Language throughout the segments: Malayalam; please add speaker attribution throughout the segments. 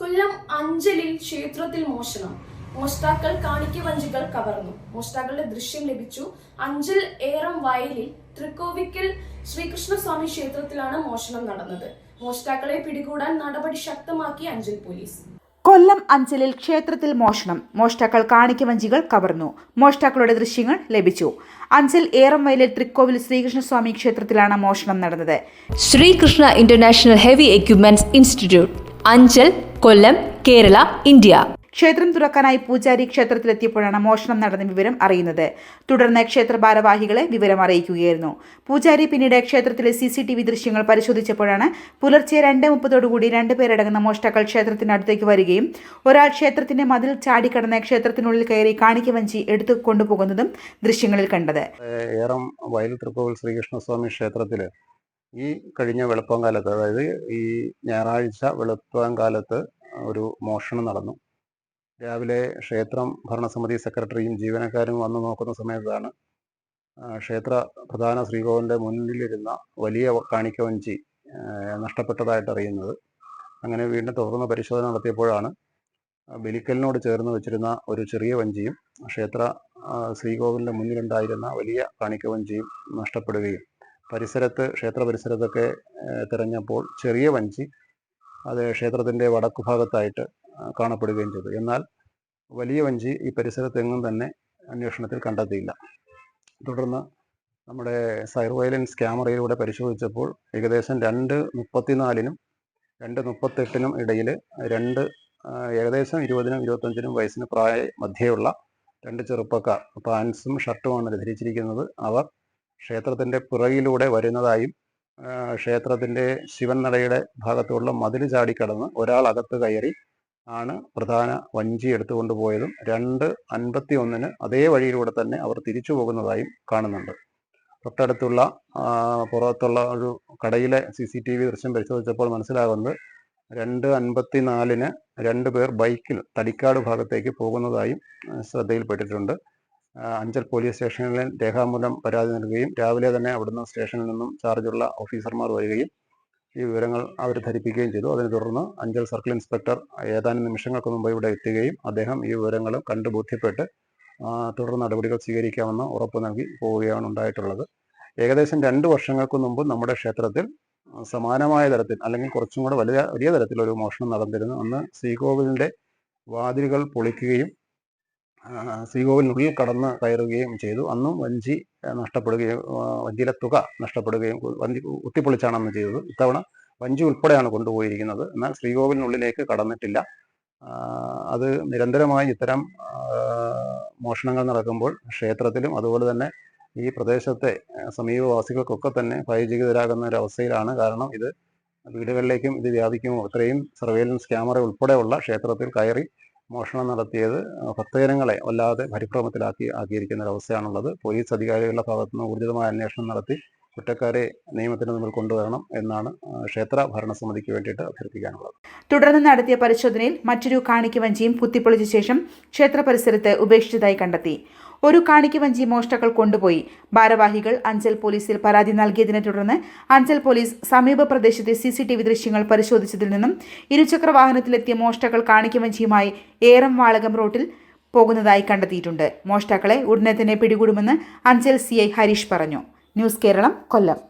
Speaker 1: കൊല്ലം അഞ്ചലിൽ ക്ഷേത്രത്തിൽ മോഷണം. മോഷ്ടാക്കൾ കാണിക്ക വഞ്ചികൾ കവർന്നു. മോഷ്ടാക്കളുടെ ദൃശ്യം ലഭിച്ചു. അഞ്ചൽ ഏറം വയലിൽ തൃക്കോവിക്കൽ ശ്രീകൃഷ്ണസ്വാമി ക്ഷേത്രത്തിലാണ് മോഷണം നടന്നത്. മോഷ്ടാക്കളെ പിടികൂടാൻ നടപടി ശക്തമാക്കി അഞ്ചൽ പോലീസ്.
Speaker 2: കൊല്ലം അഞ്ചലിൽ ക്ഷേത്രത്തിൽ മോഷണം. മോഷ്ടാക്കൾ കാണിക്ക വഞ്ചികൾ കവർന്നു. മോഷ്ടാക്കളുടെ ദൃശ്യങ്ങൾ ലഭിച്ചു. അഞ്ചൽ ഏറംവയലിൽ തൃക്കോവിൽ ശ്രീകൃഷ്ണസ്വാമി ക്ഷേത്രത്തിലാണ് മോഷണം നടന്നത്.
Speaker 3: Sreekrishna international heavy equipments institute Anchal Kollam Kerala India.
Speaker 2: ക്ഷേത്രം തുറക്കാനായി പൂജാരി ക്ഷേത്രത്തിലെത്തിയപ്പോഴാണ് മോഷണം നടന്ന വിവരം അറിയുന്നത്. തുടർന്ന് ക്ഷേത്ര ഭാരവാഹികളെ വിവരം അറിയിക്കുകയായിരുന്നു. പൂജാരി പിന്നീട് ക്ഷേത്രത്തിലെ സി സി ടി വി ദൃശ്യങ്ങൾ പരിശോധിച്ചപ്പോഴാണ് പുലർച്ചെ രണ്ട് മുപ്പതോടുകൂടി രണ്ടുപേരടങ്ങുന്ന മോഷ്ടാക്കൾ ക്ഷേത്രത്തിനടുത്തേക്ക് വരികയും ഒരാൾ ക്ഷേത്രത്തിന്റെ മതിൽ ചാടിക്കടന്ന് ക്ഷേത്രത്തിനുള്ളിൽ കയറി കാണിക്ക വഞ്ചി എടുത്തു കൊണ്ടുപോകുന്നതും ദൃശ്യങ്ങളിൽ കണ്ടത്.
Speaker 4: ഏറം വയൽ തൃക്കോവിൽ ശ്രീകൃഷ്ണസ്വാമി ക്ഷേത്രത്തിൽ ഈ കഴിഞ്ഞ വെളുപ്പം കാലത്ത് അതായത് ഈ ഞായറാഴ്ച വെളുപ്പം കാലത്ത് ഒരു മോഷണം നടന്നു. രാവിലെ ക്ഷേത്രം ഭരണസമിതി സെക്രട്ടറിയും ജീവനക്കാരും വന്നു നോക്കുന്ന സമയത്താണ് ക്ഷേത്ര പ്രധാന ശ്രീകോവിലിന്റെ മുന്നിലിരുന്ന വലിയ കാണിക്കവഞ്ചി നഷ്ടപ്പെട്ടതായിട്ട് അറിയുന്നത്. അങ്ങനെ വീണ്ടും തുടർന്ന് പരിശോധന നടത്തിയപ്പോഴാണ് ബലിക്കലിനോട് ചേർന്ന് വെച്ചിരുന്ന ഒരു ചെറിയ വഞ്ചിയും ക്ഷേത്ര ശ്രീകോവിലിന്റെ മുന്നിലുണ്ടായിരുന്ന വലിയ കാണിക്ക വഞ്ചിയും നഷ്ടപ്പെടുകയും പരിസരത്ത് ക്ഷേത്ര പരിസരത്തൊക്കെ തിരഞ്ഞപ്പോൾ ചെറിയ വഞ്ചി അത് ക്ഷേത്രത്തിന്റെ വടക്കു ഭാഗത്തായിട്ട് കാണപ്പെടുകയും ചെയ്തു. എന്നാൽ വലിയ വഞ്ചി ഈ പരിസരത്തെങ്ങും തന്നെ അന്വേഷണത്തിൽ കണ്ടെത്തിയില്ല. തുടർന്ന് നമ്മുടെ സർവൈലൻസ് ക്യാമറയിലൂടെ പരിശോധിച്ചപ്പോൾ ഏകദേശം രണ്ട് മുപ്പത്തിനാലിനും രണ്ട് മുപ്പത്തെട്ടിനും ഇടയിൽ രണ്ട് ഏകദേശം ഇരുപതിനും ഇരുപത്തഞ്ചിനും വയസ്സിന് പ്രായ മധ്യയുള്ള രണ്ട് ചെറുപ്പക്കാർ പാൻസും ഷർട്ടുമാണ് ധരിച്ചിരിക്കുന്നത്. അവർ ക്ഷേത്രത്തിന്റെ പിറകിലൂടെ വരുന്നതായും ക്ഷേത്രത്തിന്റെ ശിവൻ നടയുടെ ഭാഗത്തുള്ള മതിൽ ചാടിക്കടന്ന് ഒരാൾ അകത്ത് കയറി ആണ് പ്രധാന വഞ്ചി എടുത്തുകൊണ്ട് പോയതും രണ്ട് അൻപത്തി ഒന്നിന് അതേ വഴിയിലൂടെ തന്നെ അവർ തിരിച്ചു പോകുന്നതായും കാണുന്നുണ്ട്. തൊട്ടടുത്തുള്ള പുറത്തുള്ള ഒരു കടയിലെ സി സി ടി വി ദൃശ്യം പരിശോധിച്ചപ്പോൾ മനസ്സിലാകുന്നത് രണ്ട് അൻപത്തി നാലിന് രണ്ട് പേർ ബൈക്കിൽ തടിക്കാട് ഭാഗത്തേക്ക് പോകുന്നതായും ശ്രദ്ധയിൽപ്പെട്ടിട്ടുണ്ട്. അഞ്ചൽ പോലീസ് സ്റ്റേഷനിൽ രേഖാമൂലം പരാതി നൽകുകയും രാവിലെ തന്നെ അവിടുന്ന് സ്റ്റേഷനിൽ നിന്നും ചാർജുള്ള ഓഫീസർമാർ വരികയും ഈ വിവരങ്ങൾ അവർ ധരിപ്പിക്കുകയും ചെയ്തു. അതിനെ തുടർന്ന് അഞ്ചൽ സർക്കിൾ ഇൻസ്പെക്ടർ ഏതാനും നിമിഷങ്ങൾക്ക് മുമ്പ് ഇവിടെ എത്തുകയും അദ്ദേഹം ഈ വിവരങ്ങൾ കണ്ടു ബോധ്യപ്പെട്ട് തുടർ നടപടികൾ സ്വീകരിക്കാമെന്ന് ഉറപ്പ് നൽകി പോവുകയാണ് ഉണ്ടായിട്ടുള്ളത്. ഏകദേശം രണ്ട് വർഷങ്ങൾക്ക് മുമ്പ് നമ്മുടെ ക്ഷേത്രത്തിൽ സമാനമായ തരത്തിൽ അല്ലെങ്കിൽ കുറച്ചും കൂടെ വലിയ വലിയ തരത്തിലൊരു മോഷണം നടന്നിരുന്നു. അന്ന് ശ്രീകോവിലിന്റെ വാതിലുകൾ പൊളിക്കുകയും ശ്രീകോവിലിനുള്ളിൽ കടന്ന് കയറുകയും ചെയ്തു. അന്നും വഞ്ചി നഷ്ടപ്പെടുകയും വഞ്ചിയിലെ തുക നഷ്ടപ്പെടുകയും വഞ്ചി കുത്തിപ്പൊളിച്ചാണ് അന്ന് ചെയ്തത്. ഇത്തവണ വഞ്ചി ഉൾപ്പെടെയാണ് കൊണ്ടുപോയിരിക്കുന്നത്. എന്നാൽ ശ്രീകോവിലിനുള്ളിലേക്ക് കടന്നിട്ടില്ല. അത് നിരന്തരമായി ഇത്തരം മോഷണങ്ങൾ നടക്കുമ്പോൾ ക്ഷേത്രത്തിലും അതുപോലെ തന്നെ ഈ പ്രദേശത്തെ സമീപവാസികൾക്കൊക്കെ തന്നെ ഭയചകിതരാകുന്ന ഒരു അവസ്ഥയിലാണ് കാരണം ഇത് വീടുകളിലേക്കും ഇത് വ്യാപിക്കുമോ? ഇത്രയും സർവേലൻസ് ക്യാമറ ഉൾപ്പെടെയുള്ള ക്ഷേത്രത്തിൽ കയറി മോഷണം നടത്തിയത് ഭക്തജനങ്ങളെ വല്ലാതെ പരിഭ്രമത്തിലാക്കി ആക്കിയിരിക്കുന്ന ഒരവസ്ഥയാണുള്ളത്. പോലീസ് അധികാരികളുടെ ഭാഗത്തു നിന്ന് ഊർജിതമായ അന്വേഷണം നടത്തി കുറ്റക്കാരെ നിയമത്തിന് മുമ്പിൽ കൊണ്ടുവരണം എന്നാണ് ക്ഷേത്ര ഭരണസമിതിക്ക് വേണ്ടിയിട്ട് അഭ്യർത്ഥിക്കാനുള്ളത്.
Speaker 2: തുടർന്ന് നടത്തിയ പരിശോധനയിൽ മറ്റൊരു കാണിക്ക വഞ്ചിയും കുത്തിപ്പൊളിച്ച ശേഷം ക്ഷേത്ര പരിസരത്ത് ഉപേക്ഷിച്ചതായി കണ്ടെത്തി. ഒരു കാണിക്ക് വഞ്ചി മോഷ്ടാക്കൾ കൊണ്ടുപോയി. ഭാരവാഹികൾ അഞ്ചൽ പോലീസിൽ പരാതി നൽകിയതിനെ തുടർന്ന് അഞ്ചൽ പോലീസ് സമീപ പ്രദേശത്തെ സി സി ടി വി ദൃശ്യങ്ങൾ പരിശോധിച്ചതിൽ നിന്നും ഇരുചക്ര വാഹനത്തിലെത്തിയ മോഷ്ടാക്കൾ കാണിക്ക വഞ്ചിയുമായി ഏറം വാളകം റോട്ടിൽ പോകുന്നതായി കണ്ടെത്തിയിട്ടുണ്ട്. മോഷ്ടാക്കളെ ഉടനെ തന്നെ പിടികൂടുമെന്ന് അഞ്ചൽ സി ഐ ഹരീഷ് പറഞ്ഞു. News Keralam Kollam.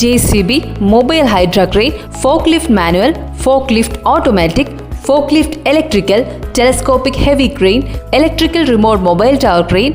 Speaker 3: JCB mobile hydra crane forklift manual forklift automatic forklift electrical telescopic heavy crane electrical remote mobile tower crane